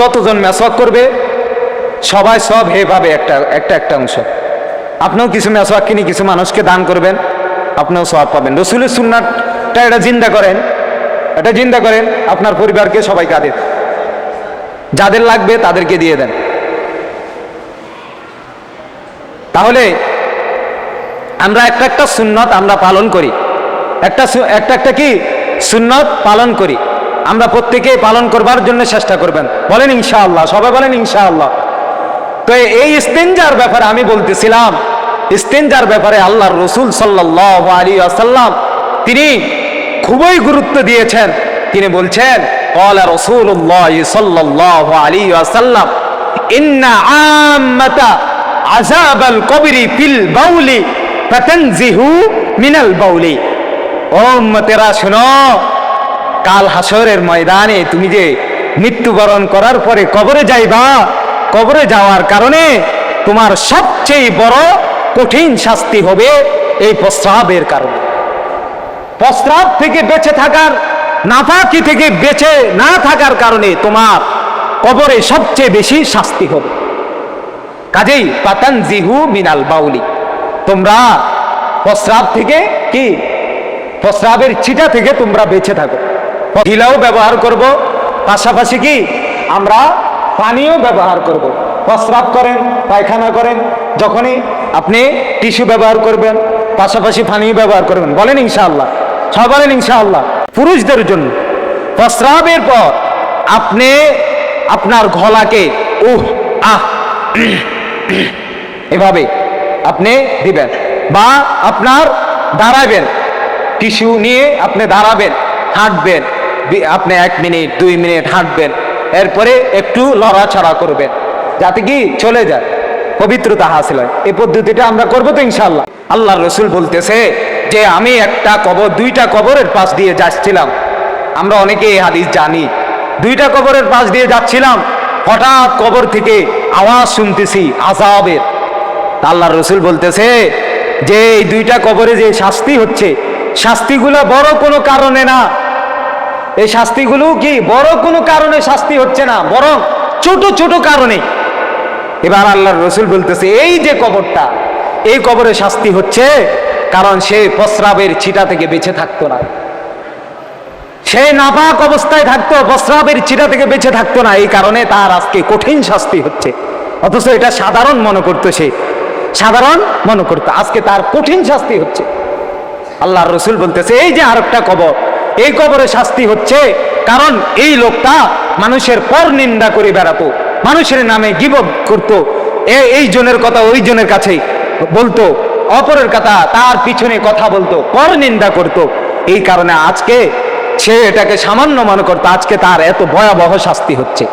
যতজন মেসওয়াক করবে, সবাই সব হে পাবে একটা একটা একটা অংশ। আপনিও কিছু মেসওয়াক কিনে কিছু মানুষকে দান করবেন, আপনিও সব পাবেন। রসুলের সুন্নাতটা এটা জিন্দা করেন, এটা জিন্দা করেন, আপনার পরিবারকে সবাই কাঁদেন যাদের লাগবে তাদেরকে দিয়ে দেন। তাহলে আমরা একটা একটা সুন্নত আমরা পালন করি। একটা একটা একটা কি? সুন্নত পালন করি। আমরা প্রত্যেকেই পালন করবার জন্য চেষ্টা করবেন। বলেন ইনশাআল্লাহ, সবাই বলেন ইনশাআল্লাহ। তো এই স্তেঞ্জার ব্যাপারে আমি বলতেছিলাম স্তেঞ্জার ব্যাপারে আল্লাহ রসুল সাল্লাহ আলী আসাল্লাম তিনি খুবই গুরুত্ব দিয়েছেন। তিনি বলছেন ফিল বাউলি। ও উম্মতেরা, শুনো কাল হাসরের ময়দানে তুমি যে মৃত্যুবরণ করার পরে কবরে যাইবা, কবরে যাওয়ার কারণে তোমার সবচেয়ে বড় কঠিন শাস্তি হবে এই প্রস্রাবের কারণে। প্রস্রাব থেকে বেঁচে থাকার, নাফাকি থেকে বেঁচে না থাকার কারণে তোমার কবরে সবচেয়ে বেশি শাস্তি হবে। কাজেই পাতান জিহু মিনাল বাউলি। তোমরা প্রস্রাব থেকে কি? প্রস্রাবের ছিটা থেকে তোমরা বেঁচে থাকো। গিলাও ব্যবহার করব। পাশাপাশি কি? আমরা পানিও ব্যবহার করব। প্রস্রাব করেন, পায়খানা করেন, যখনই আপনি টিস্যু ব্যবহার করবেন, পাশাপাশি পানিও ব্যবহার করবেন। বলেন ইনশাআল্লাহ। সব বলেন ইনশাআল্লাহ। পুরুষদের জন্য প্রস্রাবের পর আপনি আপনার গলাকে উহ, আহ, এভাবে আপনি দিবেন বা আপনার দাঁড়াবেন। টিস্যু নিয়ে আপনি দাঁড়াবেন, হাঁটবেন। আপনি এক মিনিট, দুই মিনিট হাঁটবেন, এরপরে একটু লড়াছড়া করবেন, যাতে কি চলে যায়, পবিত্রতা হাসিল হয়। এই পদ্ধতিটা আমরা করব তো ইনশাল্লাহ আল্লাহ রসুল বলতেছে যে, আমি একটা কবর, দুইটা কবরের পাশ দিয়ে যাচ্ছিলাম। আমরা অনেকে এই হাদিস জানি। দুইটা কবরের পাশ দিয়ে যাচ্ছিলাম, হঠাৎ কবর থেকে আওয়াজ শুনতেছি আজাবের তা আল্লাহর রসুল বলতেছে যে, এই দুইটা কবরে যে শাস্তি হচ্ছে, শাস্তিগুলো বড় কোনো কারণে না এই শাস্তিগুলো কি বড় কোনো কারণে শাস্তি হচ্ছে না? বরং ছোট ছোট কারণে। এবার আল্লাহর রসুল বলতেছে, এই যে কবরটা, এই কবরে শাস্তি হচ্ছে কারণ সে প্রস্রাবের ছিটা থেকে বেঁচে থাকতো না। সে নাপাক অবস্থায় থাকতো, প্রস্রাবের চিরা থেকে বেঁচে থাকতো না। এই কারণে তার আজকে কঠিন শাস্তি হচ্ছে। অথচ এটা সাধারণ মনে করতো সে। সাধারণ মনে করতো। আজকে তার কঠিন শাস্তি হচ্ছে। আল্লাহর রসুল বলতেছে, এই যে আরেকটা কবর এই কবরে শাস্তি হচ্ছে, কারণ এই লোকটা মানুষের পর নিন্দা করে বেড়াতো, মানুষের নামে গিব করতো। এ- এই জনের কথা ওই জনের কাছে বলতো, অপরের কথা তার পিছনে কথা বলতো, পর নিন্দা করতো। এই কারণে আজকে সে এটাকে সামান্য মনে করতো, আজকে তার এত ভয়াবহ শাস্তি হচ্ছে।